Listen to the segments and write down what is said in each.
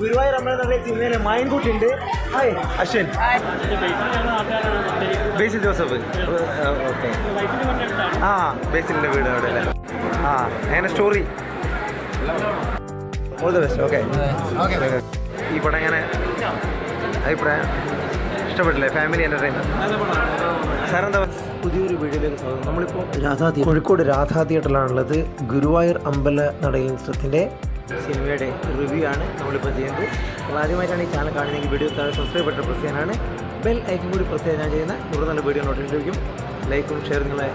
ഗുരുവായൂർ അമ്പലനടയിൽ സിനിമയിലെ മൈൻകുട്ടി ഉണ്ട് ഹായ്. അശ്വിൻ. ബേസിൽ ജോസഫ്. ഓക്കെ. ആ ബേസിലിന്റെ വീട് അവിടെ അല്ലേ? ആ അങ്ങനെ story? All the best okay ഈ പടം എങ്ങനെ? അഭിപ്രായം? ഇഷ്ടപ്പെട്ടില്ലേ? ഫാമിലി എന്റർടൈൻമെന്റ് സാറെന്താ? പുതിയൊരു വീഡിയോയിലേക്ക് സ്വാഗതം. നമ്മളിപ്പോൾ രാധാ കോഴിക്കോട് രാധാ തിയേറ്ററിലാണുള്ളത്. ഗുരുവായൂർ അമ്പല നടയിൽ ചിത്രത്തിന്റെ സിനിമയുടെ റിവ്യൂ ആണ് നമ്മളിപ്പോൾ ചെയ്യുന്നത്. അപ്പോൾ ആദ്യമായിട്ടാണ് ഈ ചാനൽ കാണുന്നതെങ്കിൽ വീഡിയോ താഴെ സബ്സ്ക്രൈബ് ബട്ടൺ പ്രസ് ചെയ്യാനാണ്. ബെൽ ഐക്കൺ കൂടി പ്രസ് ചെയ്യാൻ ചെയ്യുന്ന കൂടുതൽ നല്ല വീഡിയോ നോട്ടിഫിക്കേഷൻ ലഭിക്കും. ലൈക്കും ഷെയർ നിങ്ങളെ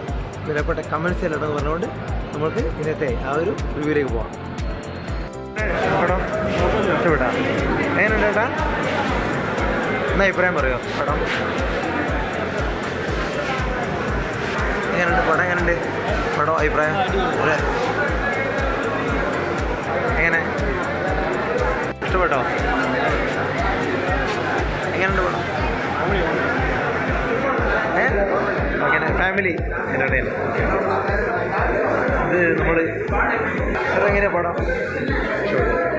വിലപ്പെട്ട കമൻസ് എല്ലാം എന്ന് പറഞ്ഞുകൊണ്ട് നമുക്ക് ഇന്നത്തെ ആ ഒരു റിവ്യൂയിലേക്ക് പോകാം പടം എങ്ങനെയുണ്ട് ചേട്ടാ എന്നാ അഭിപ്രായം പറയോ? പടം? എങ്ങനെയുണ്ട്? പടം എങ്ങനെയുണ്ട്? പടം അഭിപ്രായം? ഫാമിലി എന്റർടൈൻ ഇത് നമ്മൾ എങ്ങനെ പടം.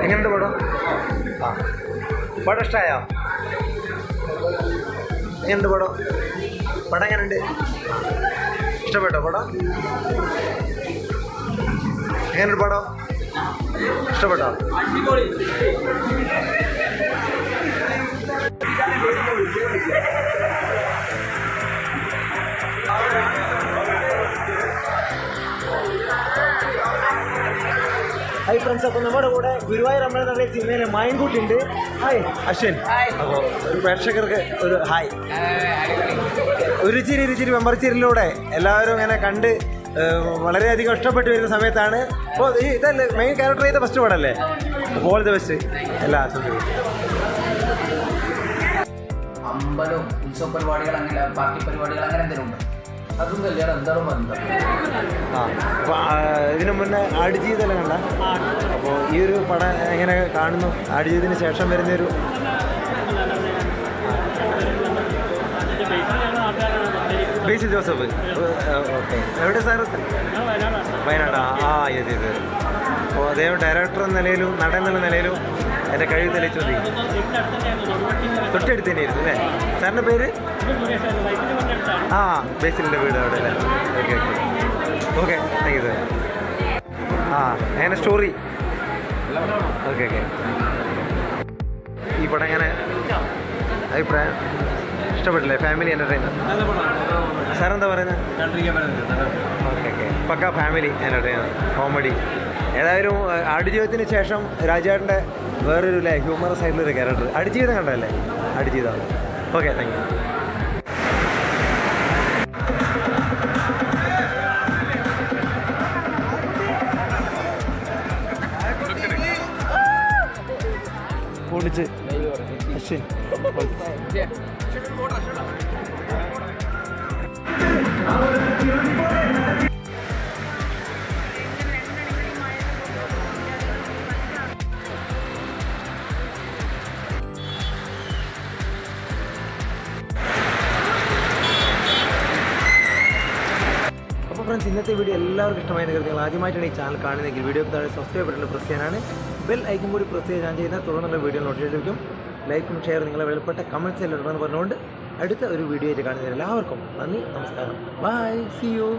എങ്ങനെയുണ്ട് പടം? ആ. പടം ഇഷ്ടമായോ എങ്ങനെയുണ്ട് പടം? പടം എങ്ങനെയുണ്ട്? ഇഷ്ടപ്പെട്ടോ പടം? എങ്ങനെയുണ്ട് പടം? ഇഷ്ടപ്പെട്ടോ? ഹായ് ഫ്രണ്ട്സ് അപ്പൊ നമ്മുടെ കൂടെ ഗുരുവായൂർ അമ്പലം നടത്തിയ സിനിമയിലെ മൈൻകുട്ടി ഉണ്ട് ഹായ് അശ്വിൻ അപ്പോൾ ഒരു പ്രേക്ഷകർക്ക് ഒരു ഹായ് ഒരു ചിരി ഇരു ചിരി മെമ്പർച്ചിരിലൂടെ എല്ലാവരും ഇങ്ങനെ കണ്ട് വളരെയധികം ഇഷ്ടപ്പെട്ട് വരുന്ന സമയത്താണ്. അപ്പോൾ ഈ ഇതല്ലേ മെയിൻ ക്യാരക്ടർ ചെയ്ത ഫസ്റ്റ് പടല്ലേ? ഓൾ ദ ബെസ്റ്റ് എല്ലാ ആശംസകളും. അമ്പലവും ഉത്സവ പരിപാടികൾ അങ്ങനെ പാർട്ടി പരിപാടികൾ അങ്ങനെ എന്തെങ്കിലും ഉണ്ട്? അതും കല്യാണം എന്താണ് ബന്ധം ഇതിനു മുന്നേ ആടുജീവിതം കണ്ട? അപ്പോൾ ഈ ഒരു പടം എങ്ങനെ കാണുന്നു? ആടുജീവിതത്തിന് ശേഷം വരുന്നൊരു ബേസിൽ ജോസഫ്. ഓക്കെ. എവിടെ സാർ? വയനാട്. ആ യെസ് യെസ് അപ്പോൾ അദ്ദേഹം ഡയറക്ടർ എന്ന നിലയിലും നടൻ എന്നുള്ള നിലയിലും എന്റെ കഴിവ് തെളിയിച്ചു മതി. തൊട്ടടുത്ത് തന്നെയായിരുന്നു അല്ലേ? സാറിന്റെ പേര്? ആ ബേസിലിന്റെ വീട് അവിടെ അല്ലേ? Okay okay okay thank you sir ആ എങ്ങനെ സ്റ്റോറി ഓക്കെ ഓക്കെ ഈ പടം എങ്ങനെ? അഭിപ്രായം? ഇഷ്ടപ്പെട്ടില്ലേ? ഫാമിലി എന്റർടൈനർ സാറെന്താ പറയുന്നത് ഓക്കെ ഓക്കെ പക്ക ഫാമിലി എന്റർടൈനർ കോമഡി ഏതായാലും ആടുജീവിതത്തിന് ശേഷം രാജേട്ടന്റെ വേറൊരു അല്ലേ ഹ്യൂമറസ് ആയിട്ടുള്ള ഒരു ക്യാരക്ടർ ആടുജീവിതം കണ്ടല്ലേ ആടുജീവിതം ഓക്കെ താങ്ക് യു ഓടിച്ച് അശ്വിൻ. അപ്പോൾ ഫ്രണ്ട്സ് ഇന്നത്തെ വീഡിയോ എല്ലാവർക്കും ഇഷ്ടമായി കരുതി നിങ്ങൾ ആദ്യമായിട്ടാണ് ഈ ചാനൽ കാണുന്നതെങ്കിൽ വീഡിയോ താഴെ സബ്സ്ക്രൈബ് ബട്ടൺ പ്രസ് ചെയ്യാനാണ്. ബെൽ ഐക്കും കൂടി പ്രസ് ചെയ്ത് ഞാൻ ചെയ്യുന്ന തുടർന്നുള്ള വീഡിയോ നോട്ടിഫിക്കേഷൻ ലഭിക്കും. ലൈക്കും ഷെയർ നിങ്ങളെ വിലപ്പെട്ട കമന്റ്സ് എല്ലാം പറഞ്ഞുകൊണ്ട് അടുത്ത ഒരു വീഡിയോ ആയിട്ട് കാണുന്നതിന് എല്ലാവർക്കും നന്ദി നമസ്കാരം. By C U